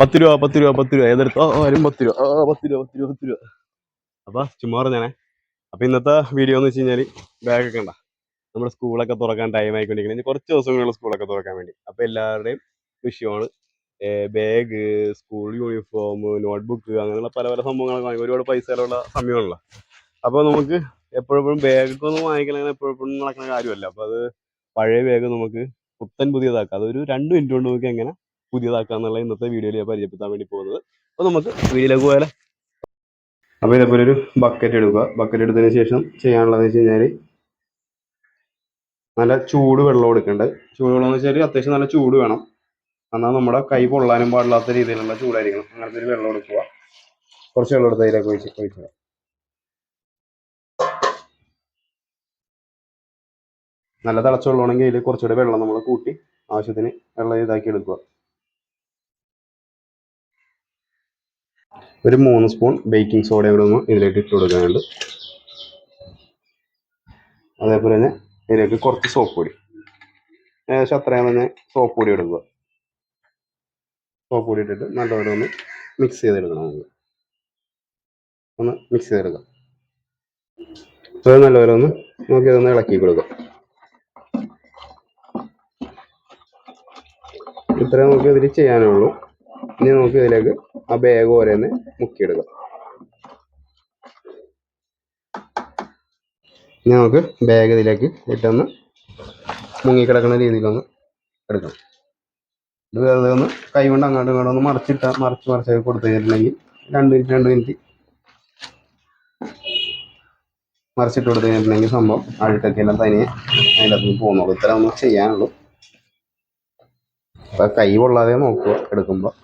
പത്ത് രൂപ പത്ത് രൂപ പത്ത് രൂപ ഏതെടുത്തോ? ആരും പത്ത് രൂപ ആ പത്ത് രൂപ പത്ത് രൂപ പത്ത് രൂപ അപ്പൊ ചുമ്മാ പറഞ്ഞാണേ അപ്പൊ ഇന്നത്തെ വീഡിയോ എന്ന് വെച്ച് കഴിഞ്ഞാൽ ബാഗൊക്കെ ഉണ്ടാ നമ്മുടെ സ്കൂളൊക്കെ തുറക്കാൻ ടൈം ആയിക്കൊണ്ടിരിക്കുന്നത് ഇനി കുറച്ച് ദിവസങ്ങളുള്ള സ്കൂളൊക്കെ തുറക്കാൻ വേണ്ടി. അപ്പൊ എല്ലാവരുടെയും വിഷയമാണ് ബാഗ് സ്കൂൾ യൂണിഫോം നോട്ട്ബുക്ക് അങ്ങനെയുള്ള പല പല സംഭവങ്ങളൊക്കെ വാങ്ങി. ഒരുപാട് പൈസ ചെലവുള്ള സമയമാണല്ലോ. അപ്പോൾ നമുക്ക് എപ്പോഴെപ്പോഴും ബാഗൊക്കെ ഒന്നും വാങ്ങിക്കണമെങ്കിൽ എപ്പോഴെപ്പോഴും നടക്കുന്ന കാര്യമല്ല. അപ്പോൾ അത് പഴയ ബാഗ് നമുക്ക് പുത്തൻ പുതിയതാക്കാം. അതൊരു രണ്ട് മിനിറ്റ് കൊണ്ട് നമുക്ക് എങ്ങനെ പുതിയതാക്കാം എന്നുള്ള ഇന്നത്തെ വീഡിയോയിൽ ഞാൻ പരിചയപ്പെടുത്താൻ വേണ്ടി പോകുന്നത്. അപ്പോൾ നമുക്ക് വീഡിയോയിലേക്ക് പോയാലോ. അപ്പോൾ ഇതേപോലെ ഒരു ബക്കറ്റ് എടുക്കുക. ബക്കറ്റ് എടുത്തതിന് ശേഷം ചെയ്യാനുള്ളതെന്ന് വെച്ച് കഴിഞ്ഞാൽ നല്ല ചൂട് വെള്ളം എടുക്കേണ്ടത് ചൂട് വെള്ളം എന്ന് വെച്ചാൽ അത്യാവശ്യം നല്ല ചൂട് വേണം. എന്നാൽ നമ്മുടെ കൈ പൊള്ളാനും പാടില്ലാത്ത രീതിയിലുള്ള ചൂടായിരിക്കണം. അങ്ങനത്തെ ഒരു വെള്ളം എടുക്കുക കുറച്ച് വെള്ളം എടുത്ത് അതിലേക്ക് ഒഴിച്ച് ഒഴിക്കുക നല്ല തിളച്ച വെള്ളമാണെങ്കിൽ അതിൽ കുറച്ചുകൂടെ വെള്ളം നമ്മൾ കൂട്ടി ആവശ്യത്തിന് വെള്ളം ഇതാക്കി എടുക്കുക. ഒരു മൂന്ന് സ്പൂൺ ബേക്കിംഗ് സോഡ കൂടെ ഒന്ന് ഇതിലേക്ക് ഇട്ട് കൊടുക്കാനുണ്ട് അതേപോലെ തന്നെ ഇതിലേക്ക് കുറച്ച് സോപ്പ് പൊടി. ഏകദേശം അത്രയും തന്നെ സോപ്പ് പൊടി എടുക്കുക സോപ്പ് പൊടി ഇട്ടിട്ട് നല്ലപോലെ ഒന്ന് മിക്സ് ചെയ്തെടുക്കണം നമുക്ക് ഒന്ന് മിക്സ് ചെയ്തെടുക്കാം. അത് നല്ലപോലെ ഒന്ന് നോക്കി ഇതൊന്ന് ഇളക്കി കൊടുക്കാം ഇത്രയും നമുക്ക് ഇതിൽ ചെയ്യാനുള്ളൂ ഇനി നമുക്ക് ഇതിലേക്ക് ആ ബാഗ് ഓരോന്ന് മുക്കിയിടുക ഇനി നമുക്ക് ബാഗ് ഇതിലേക്ക് ഇട്ടൊന്ന് മുങ്ങിക്കിടക്കുന്ന രീതിയിലൊന്ന് എടുക്കണം ഇത് വെറുതെ ഒന്ന് കൈ കൊണ്ട് അങ്ങോട്ടും ഇങ്ങോട്ടും ഒന്ന് മറിച്ചിട്ട മറിച്ച് മറിച്ചൊക്കെ കൊടുത്തു കഴിഞ്ഞിട്ടുണ്ടെങ്കിൽ രണ്ട് മിനിറ്റ് രണ്ട് മിനിറ്റ് മറിച്ചിട്ട് കൊടുത്തു കഴിഞ്ഞിട്ടുണ്ടെങ്കിൽ സംഭവം അഴുക്കൊക്കെ എല്ലാം തനിയെ അതിന്റെ അകത്ത് പോകുന്നുള്ളൂ. ഇത്ര ഒന്ന് ചെയ്യാനുള്ളൂ. അപ്പൊ കൈ പൊള്ളാതെ നോക്കുക എടുക്കുമ്പോൾ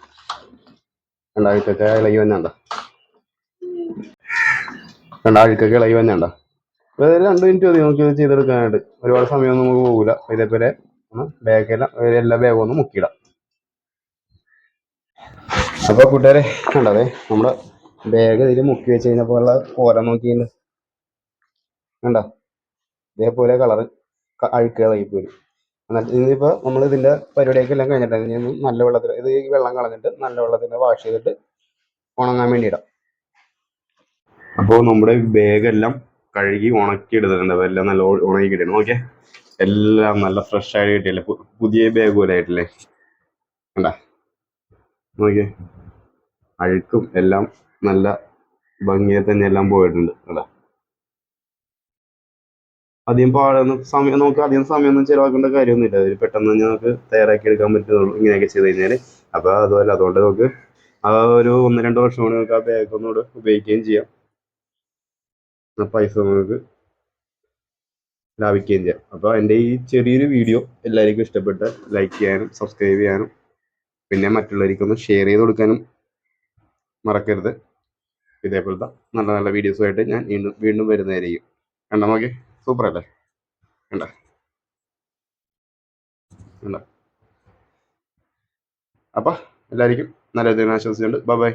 രണ്ടാഴ്ചയൊക്കെ ഇളകി വന്നണ്ട രണ്ടാഴ്ചയൊക്കെ ഇളകി വന്നണ്ട അപ്പൊ ഇത് രണ്ട് മിനിറ്റ് മതി നമുക്ക് ചെയ്തെടുക്കാനായിട്ട്. ഒരുപാട് സമയമൊന്നും നമുക്ക് പോകില്ല ഇതേപോലെ ബാഗെല്ലാം എല്ലാ ബാഗും ഒന്ന് മുക്കിയിടാം. അപ്പൊ കൂട്ടുകാരെ കണ്ടതേ നമ്മുടെ ബാഗ് ഇതിൽ മുക്കി വെച്ച് കഴിഞ്ഞപ്പോൾ കോല നോക്കിയിട്ടുണ്ട്. കണ്ട? ഇതേപോലെ കളറ് അഴുക്കുകളായി പോരും ഇനിയിപ്പോൾ നമ്മൾ ഇതിന്റെ പരിപാടിയൊക്കെ എല്ലാം കഴിഞ്ഞിട്ടാണ് ഇനി നല്ല വെള്ളത്തിൽ ഇത് ഈ വെള്ളം കളഞ്ഞിട്ട് നല്ല വെള്ളത്തിൽ വാഷ് ചെയ്തിട്ട് ഉണങ്ങാൻ വേണ്ടി ഇടാം. അപ്പോൾ നമ്മുടെ ബാഗ് എല്ലാം കഴുകി ഉണക്കി എടുത്തിട്ടുണ്ട് എല്ലാം നല്ല ഉണങ്ങി കിട്ടണം ഓക്കെ എല്ലാം നല്ല ഫ്രഷ് ആയി കിട്ടിയല്ലേ? പുതിയ ബാഗ് പോലെ ആയിട്ടില്ലേ? കണ്ട? നോക്കിയേ. അഴുക്കും എല്ലാം നല്ല ഭംഗിയെ തന്നെ എല്ലാം പോയിട്ടുണ്ട്. കണ്ട? അധികം പാടുന്ന സമയം നമുക്ക് അധികം സമയമൊന്നും ചിലവാക്കേണ്ട കാര്യമൊന്നുമില്ല. അതിൽ പെട്ടെന്ന് തന്നെ നമുക്ക് തയ്യാറാക്കി എടുക്കാൻ പറ്റുന്നുള്ളൂ ഇങ്ങനെയൊക്കെ ചെയ്ത് കഴിഞ്ഞാൽ അപ്പോൾ അതുപോലെ അതുകൊണ്ട് നമുക്ക് ആ ഒരു ഒന്ന് രണ്ട് വർഷം കൊണ്ട് നമുക്ക് ആ ബാഗ് ഒന്നുകൂടെ ഉപയോഗിക്കുകയും ചെയ്യാം. പൈസ നമുക്ക് ലാഭിക്കുകയും ചെയ്യാം. അപ്പോൾ എന്റെ ഈ ചെറിയൊരു വീഡിയോ എല്ലാവർക്കും ഇഷ്ടപ്പെട്ട് ലൈക്ക് ചെയ്യാനും സബ്സ്ക്രൈബ് ചെയ്യാനും പിന്നെ മറ്റുള്ളവർക്കൊന്ന് ഷെയർ ചെയ്ത് കൊടുക്കാനും മറക്കരുത്. ഇതേപോലത്തെ നല്ല നല്ല വീഡിയോസുമായിട്ട് ഞാൻ വീണ്ടും വീണ്ടും വരുന്നതായിരിക്കും. കണ്ടാൽ നോക്കി? സൂപ്പർ അല്ലേ കണ്ട? കണ്ട? അപ്പം എല്ലാവർക്കും നല്ല ദിനം ആശംസിച്ചുകൊണ്ട് ബൈ ബൈ.